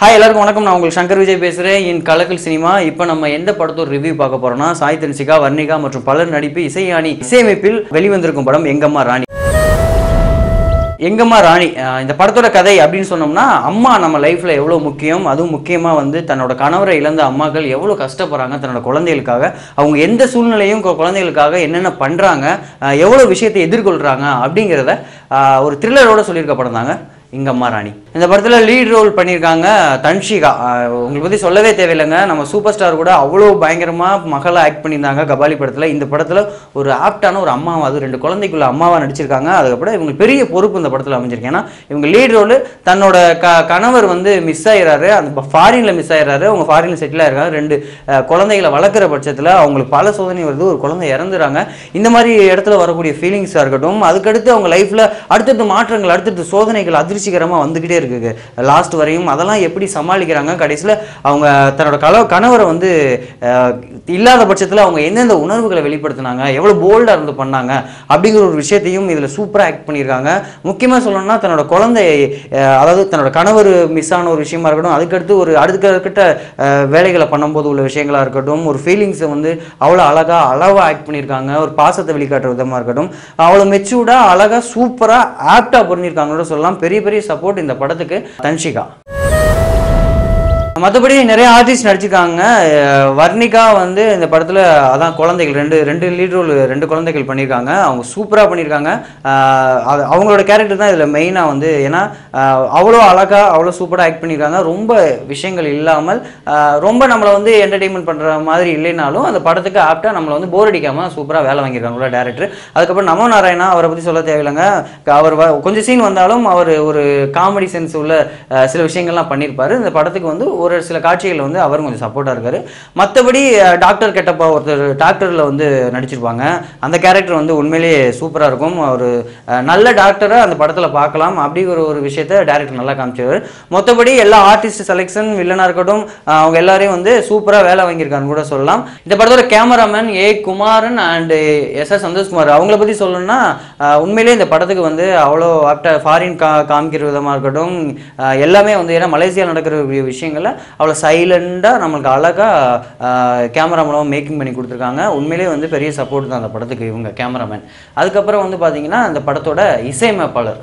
Hi எல்லாருக்கும் வணக்கம். நான் உங்களுக்கு சங்கர் விஜய் பேசுகிறேன் இன் கலக்கல் சினிமா. இப்போ நம்ம எந்த படத்தோட ரிவ்யூ பார்க்க போறோம்னா சாய் தன்சிகா வர்ணிகா மற்றும் பலர் நடிப்பு இசையாணி இசையமைப்பில் வெளிவந்திருக்கும் படம் எங்கம்மா ராணி. எங்கம்மா ராணி இந்த படத்தோட கதை அப்படின்னு சொன்னோம்னா அம்மா நம்ம லைஃப்ல எவ்வளோ முக்கியம் அதுவும் முக்கியமா வந்து தன்னோட கணவரை இழந்த அம்மாக்கள் எவ்வளோ கஷ்டப்படுறாங்க தன்னோட குழந்தைகளுக்காக அவங்க எந்த சூழ்நிலையும் குழந்தைகளுக்காக என்னென்ன பண்றாங்க எவ்வளோ விஷயத்தை எதிர்கொள்கிறாங்க அப்படிங்கிறத ஒரு த்ரில்லரோட சொல்லியிருக்க படம் தாங்க. இங்கம்மா ராணி. இந்த படத்தில் லீட் ரோல் பண்ணியிருக்காங்க தன்ஷிகா. உங்களை பற்றி சொல்லவே தேவையில்லைங்க. நம்ம சூப்பர் ஸ்டார் கூட அவ்வளோ பயங்கரமாக மகளை ஆக்ட் பண்ணியிருந்தாங்க கபாலி படத்தில். இந்த படத்தில் ஒரு ஆப்டான ஒரு அம்மாவா அது ரெண்டு குழந்தைக்குள்ள அம்மாவாக நடிச்சிருக்காங்க. அதுக்கப்புறம் இவங்க பெரிய பொறுப்பு இந்த படத்தில் அமைஞ்சிருக்கு. ஏன்னா இவங்க லீட் ரோல் தன்னோட க கணவர் வந்து மிஸ் ஆகிறாரு அந்த ஃபாரினில் மிஸ் ஆகிறாரு அவங்க ஃபாரினில் செட்டில் ஆயிருக்காங்க. ரெண்டு குழந்தைகளை வளர்க்குற பட்சத்தில் அவங்களுக்கு பல சோதனை வருது. ஒரு குழந்தை இறந்துறாங்க. இந்த மாதிரி இடத்துல வரக்கூடிய ஃபீலிங்ஸாக இருக்கட்டும். அதுக்கடுத்து அவங்க லைஃப்பில் அடுத்தடுத்த மாற்றங்கள் அடுத்தடுத்த சோதனைகள் அதிர்ச்சிகரமாக வந்துக்கிட்டே இருக்குது லாஸ்ட் வரையும் அதெல்லாம் எப்படி சமாளிக்கிறாங்க கடைசியில் அவங்க தன்னோட கல கணவரை வந்து இல்லாத பட்சத்தில் அவங்க எந்தெந்த உணர்வுகளை வெளிப்படுத்தினாங்க எவ்வளோ போல்டாக இருந்து பண்ணாங்க அப்படிங்கிற ஒரு விஷயத்தையும் இதில் சூப்பராக ஆக்ட் பண்ணியிருக்காங்க. முக்கியமாக சொல்லணும்னா தன்னோட குழந்தை அதாவது தன்னோட கணவர் மிஸ் ஆன ஒரு விஷயமா இருக்கட்டும் அதுக்கடுத்து ஒரு அடுத்தடுத்த வேலைகளை பண்ணும்போது உள்ள விஷயங்களாக இருக்கட்டும் ஒரு ஃபீலிங்ஸை வந்து அவ்வளோ அழகாக அளவாக ஆக்ட் பண்ணியிருக்காங்க ஒரு பாசத்தை வெளிக்காட்டுற விதமாக இருக்கட்டும் அவ்வளோ மெச்சூர்டாக அழகாக சூப்பராக ஆப்டாக பண்ணியிருக்காங்கன்னு சொல்லலாம். பெரிய பெரிய சப்போர்ட் இந்த படத்துக்கு தன்ஷிகா. மற்றபடி நிறைய ஆர்டிஸ்ட் நடிச்சிருக்காங்க. வர்ணிகா வந்து இந்த படத்தில் அதான் குழந்தைகள் ரெண்டு ரெண்டு லீட் ரோல் ரெண்டு குழந்தைகள் பண்ணியிருக்காங்க அவங்க சூப்பராக பண்ணியிருக்காங்க அது அவங்களோட கேரக்டர் தான் இதில் மெயினாக வந்து ஏன்னா அவ்வளோ அழகாக அவ்வளோ சூப்பராக ஆக்ட் பண்ணியிருக்காங்க ரொம்ப விஷயங்கள் இல்லாமல் ரொம்ப நம்மளை வந்து என்டர்டெயின்மெண்ட் பண்ணுற மாதிரி இல்லைனாலும் அந்த படத்துக்கு ஆப்டாக நம்மளை வந்து போர் அடிக்காமல் சூப்பராக வேலை வாங்கியிருக்காங்களோ டேரக்டர் அதுக்கப்புறம் நமோ நாராயணா அவரை பற்றி சொல்ல தேவையில்லைங்க. அவர் வ- கொஞ்சம் சீன் வந்தாலும் அவர் ஒரு காமெடி சென்ஸ் உள்ள சில விஷயங்கள்லாம் பண்ணியிருப்பார் இந்த படத்துக்கு வந்து ஒரு சில காட்சிகள் வந்து அவரும் கொஞ்சம் சப்போர்ட்டாக இருக்காரு. மற்றபடி டாக்டர் கெட்டப்பா ஒருத்தர் டாக்டரில் வந்து நடிச்சிருப்பாங்க. அந்த கேரக்டர் வந்து உண்மையிலேயே சூப்பராக இருக்கும். ஒரு நல்ல டாக்டரை அந்த படத்தில் பார்க்கலாம். அப்படிங்கிற ஒரு விஷயத்த டேரக்டர் நல்லா காமிச்சிருவார் மற்றபடி எல்லா ஆர்டிஸ்ட் செலெக்ஷன் வில்லனாக இருக்கட்டும் அவங்க எல்லாரையும் வந்து சூப்பராக வேலை வாங்கியிருக்கான்னு கூட சொல்லலாம். இந்த படத்தோட cameraman A Kumaran and S S Santhosh Kumar. அவங்கள பற்றி சொல்லணும்னா உண்மையிலே உண்மையிலேயே இந்த படத்துக்கு வந்து அவ்வளோ ஆப்டர் ஃபாரின் கா காமிக்கிற விதமாக இருக்கட்டும் எல்லாமே வந்து ஏன்னா மலேசியா நடக்கிற விஷயங்களை அவ்வளோ சைலண்டாக நம்மளுக்கு அழகாக கேமரா மூலமாக மேக்கிங் பண்ணி கொடுத்துருக்காங்க. உண்மையிலேயே வந்து பெரிய சப்போர்ட் தான் அந்த படத்துக்கு இவங்க கேமராமேன் அதுக்கப்புறம் வந்து பார்த்தீங்கன்னா அந்த படத்தோட இசையமைப்பாளர்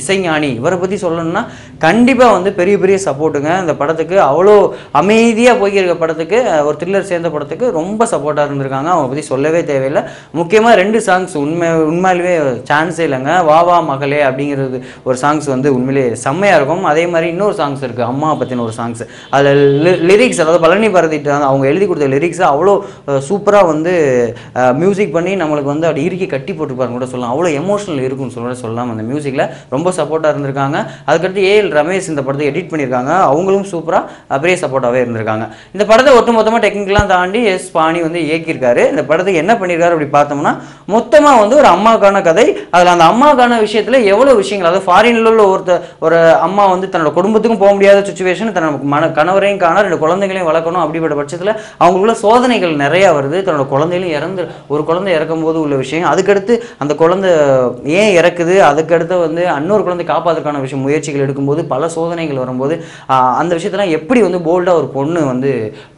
இசைஞானி இவரை பற்றி சொல்லணும்னா கண்டிப்பாக வந்து பெரிய பெரிய சப்போர்ட்டுங்க இந்த படத்துக்கு அவ்வளோ அமைதியாக போயிருக்க படத்துக்கு ஒரு த்ரில்லர் சேர்ந்த படத்துக்கு ரொம்ப சப்போர்ட்டாக இருந்திருக்காங்க. அவங்க பற்றி சொல்லவே தேவையில்லை. முக்கியமாக ரெண்டு சாங்ஸ் உண்மை உண்மையிலுமே சான்ஸே இல்லைங்க. வா வா மகளே அப்படிங்கிறது ஒரு சாங்ஸ் வந்து உண்மையிலே செம்மையாக இருக்கும். அதே மாதிரி இன்னொரு சாங்ஸ் இருக்குது அம்மா பற்றின ஒரு சாங்ஸ் அதில் லிரிக்ஸ் அதாவது பழனி பாரதிட்டு அவங்க எழுதி கொடுத்த லிரிக்ஸை அவ்வளோ சூப்பராக வந்து மியூசிக் பண்ணி நம்மளுக்கு வந்து அப்படி இறுக்கி கட்டி போட்டுருப்பாருன்னு கூட சொல்லலாம். அவ்வளோ எமோஷனல் இருக்கும்னு சொல்ல சொல்லலாம் அந்த மியூசிக்கில் ரொம்ப சப்போர்ட்டாக இருந்திருக்காங்க. அதுக்கடுத்து ஏஎல் ரமேஷ் இந்த படத்தை எடிட் பண்ணியிருக்காங்க அவங்களும் சூப்பராக பெரிய சப்போர்ட்டாகவே இருந்திருக்காங்க. இந்த படத்தை ஒட்டு மொத்தமாக டெக்னிக்கெலாம் தாண்டி எஸ் பாணி வந்து இயக்கியிருக்காரு. இந்த படத்துக்கு என்ன பண்ணியிருக்காரு அப்படி பார்த்தோம்னா மொத்தமாக வந்து ஒரு அம்மாவுக்கான கதை. அதில் அந்த அம்மாவுக்கான விஷயத்தில் எவ்வளோ விஷயங்கள் அதாவது ஃபாரினில் உள்ள ஒருத்த ஒரு அம்மா வந்து தன்னோட குடும்பத்துக்கும் போக முடியாத சுச்சுவேஷன் தன்னோட மன கணவரையும் காண ரெண்டு குழந்தைகளையும் வளர்க்கணும் அப்படிப்பட்ட பட்சத்தில் அவங்களுக்குள்ள சோதனைகள் நிறையா வருது. தன்னோட குழந்தைகளும் இறந்து ஒரு குழந்தை இறக்கும் போது உள்ள விஷயம். அதுக்கடுத்து அந்த குழந்தை ஏன் இறக்குது? அதுக்கடுத்து வந்து இன்னொரு குழந்தை காப்பாற்றுறதுக்கான விஷயம் முயற்சிகள் எடுக்கும்போது பல சோதனைகள் வரும்போது அந்த விஷயத்தெல்லாம் எப்படி வந்து போல்டாக ஒரு பொண்ணு வந்து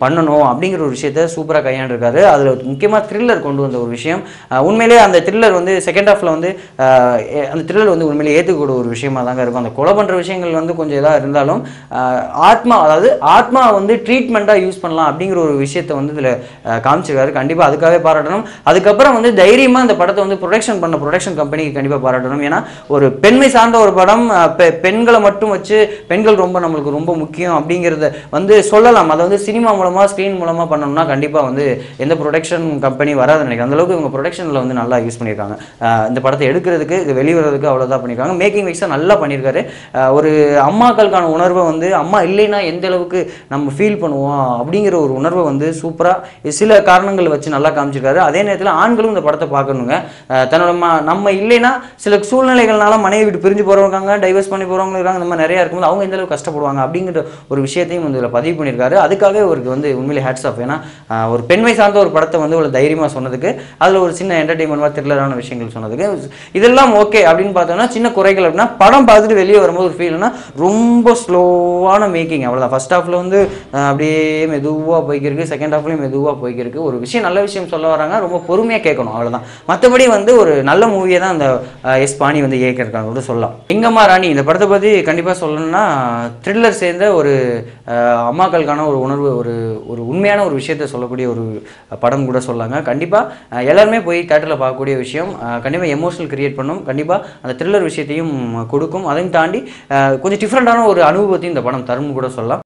பண்ணணும் அப்படிங்கிற ஒரு விஷயத்த சூப்பராக கையாண்டிருக்காரு. அதில் முக்கியமாக த்ரில்லர் கொண்டு வந்த ஒரு விஷயம். உண்மை உண்மையிலே அந்த த்ரில்லர் வந்து செகண்ட் ஹாஃபில் வந்து அந்த த்ரில்லர் வந்து உண்மையிலே ஏற்றுக்கூட ஒரு விஷயமா தாங்க இருக்கும். அந்த கொலை பண்ணுற விஷயங்கள் வந்து கொஞ்சம் இதாக இருந்தாலும் ஆத்மா அதாவது ஆத்மா வந்து ட்ரீட்மெண்ட்டாக யூஸ் பண்ணலாம் அப்படிங்கிற ஒரு விஷயத்தை வந்து இதில் காமிச்சிருக்காரு. கண்டிப்பாக அதுக்காகவே பாராட்டணும். அதுக்கப்புறம் வந்து தைரியமாக அந்த படத்தை வந்து ப்ரொடக்ஷன் பண்ண ப்ரொடக்ஷன் கம்பெனிக்கு கண்டிப்பாக பாராட்டணும். ஏன்னா ஒரு பெண்மை சார்ந்த ஒரு படம் பெ- பெண்களை மட்டும் வச்சு பெண்கள் ரொம்ப நம்மளுக்கு ரொம்ப முக்கியம் அப்படிங்கிறத வந்து சொல்லலாம். அதை வந்து சினிமா மூலமாக ஸ்க்ரீன் மூலமாக பண்ணணும்னா கண்டிப்பாக வந்து எந்த ப்ரொடக்ஷன் கம்பெனி வராது நினைக்கிறேன். அந்த அளவுக்கு இவங்க ப்ரொடக்ஷனில் வந்து நல்லா யூஸ் பண்ணியிருக்காங்க. இந்த படத்தை எடுக்கிறதுக்கு இது வெளிவரதுக்கு அவ்வளோதான் பண்ணியிருக்காங்க. மேக்கிங் வைஸாக நல்லா பண்ணியிருக்காரு. ஒரு அம்மாக்களுக்கான உணர்வை வந்து அம்மா இல்லைன்னா எந்த அளவுக்கு நம்ம ஃபீல் பண்ணுவோம் அப்படிங்கிற ஒரு உணர்வை வந்து சூப்பராக சில காரணங்கள் வச்சு நல்லா காமிச்சிருக்காரு. அதே நேரத்தில் ஆண்களும் இந்த படத்தை பார்க்கணுங்க. தன்னோட நம்ம இல்லைன்னா சில சூழ்நிலைகள்னால மனைவி விட்டு பிரிஞ்சு போகிறவங்க இருக்காங்க டைவர்ஸ் பண்ணி போகிறவங்க இருக்காங்க இந்த மாதிரி நிறையா இருக்கும்போது அவங்க எந்த அளவுக்கு கஷ்டப்படுவாங்க அப்படிங்கிற ஒரு விஷயத்தையும் வந்து இதில் பதிவு பண்ணியிருக்காரு. அதுக்காகவே அவருக்கு வந்து உண்மையிலே ஹேட்ஸ் ஆஃப் ஏன்னா ஒரு பெண்மை சார்ந்த ஒரு படத்தை வந்து ஒரு தைரியமாக சொன்னதுக்கு அதில் ஒரு சின்ன என்டர்டைன்மெண்ட் த்ரில்லரான விஷயங்கள் சொன்னதுக்கு. இதெல்லாம் ஓகே அப்படின்னு பார்த்தோம்னா சின்ன குறைகள் அப்படின்னா படம் பார்த்துட்டு வெளியே வரும்போது ஒரு ஃபீல்னா ரொம்ப ஸ்லோவான மேக்கிங் அவ்வளோதான் ஃபர்ஸ்ட் ஹாஃபில் வந்து அப்படியே மெதுவாக போய்க்கிருக்கு. செகண்ட் ஹாஃப்லேயும் மெதுவாக போய்க்கிருக்கு. ஒரு விஷயம் நல்ல விஷயம் சொல்ல வராங்க. ரொம்ப பொறுமையாக கேட்கணும். அவ்வளோதான் மற்றபடி வந்து ஒரு நல்ல மூவியை தான் அந்த எஸ் பாணி வந்து இயக்கியிருக்காங்க. கூட சொல்லலாம். எங்கம்மா ராணி இந்த படத்தை பற்றி கண்டிப்பாக சொல்லணும்னா த்ரில்லர் சேர்ந்த ஒரு அம்மாக்களுக்கான ஒரு உணர்வு ஒரு ஒரு உண்மையான ஒரு விஷயத்தை சொல்லக்கூடிய ஒரு படம் கூட சொல்லாங்க. கண்டிப்பாக எல்லாருமே போய் தேட்டரில் பார்க்கக்கூடிய விஷயம். கண்டிப்பாக எமோஷனல் கிரியேட் பண்ணும். கண்டிப்பாக அந்த த்ரில்லர் விஷயத்தையும் கொடுக்கும். அதையும் தாண்டி கொஞ்சம் டிஃப்ரெண்ட்டான ஒரு அனுபவத்தையும் இந்த படம் தரும் கூட சொல்லலாம்.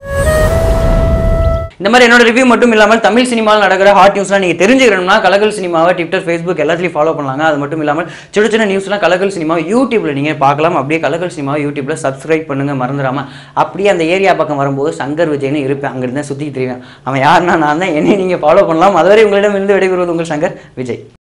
இந்த மாதிரி என்னோட ரிவ்யூ மட்டும் இல்லாமல் தமிழ் சினிமாவில் நடக்கிற ஹாட் நியூஸ்லாம் நீங்கள் தெரிஞ்சுக்கணும்னா கலகல் சினிமாவை ட்விட்டர் ஃபேஸ்புக் எல்லாத்துலையும் ஃபாலோ பண்ணலாங்க. அது மட்டும் இல்லாமல் சின்ன சின்ன நியூஸ்லாம் கலகல் சினிமா யூடியூப்ல நீங்கள் பார்க்கலாம். அப்படியே கலகல் சினிமா யூடியூப்ல சப்ஸ்கிரைப் பண்ணுங்க மறந்துடாமல் அப்படியே அந்த ஏரியா பக்கம் வரும்போது சங்கர் விஜய்னு இருப்பேன். அங்கிருந்து சுற்றி தெரியும் அவன் யாருன்னா நான் தான் என்னை நீங்கள் ஃபாலோ பண்ணலாம். அதுவரை உங்களிடம் இருந்து விடைபெறுவது உங்கள் சங்கர் விஜய்.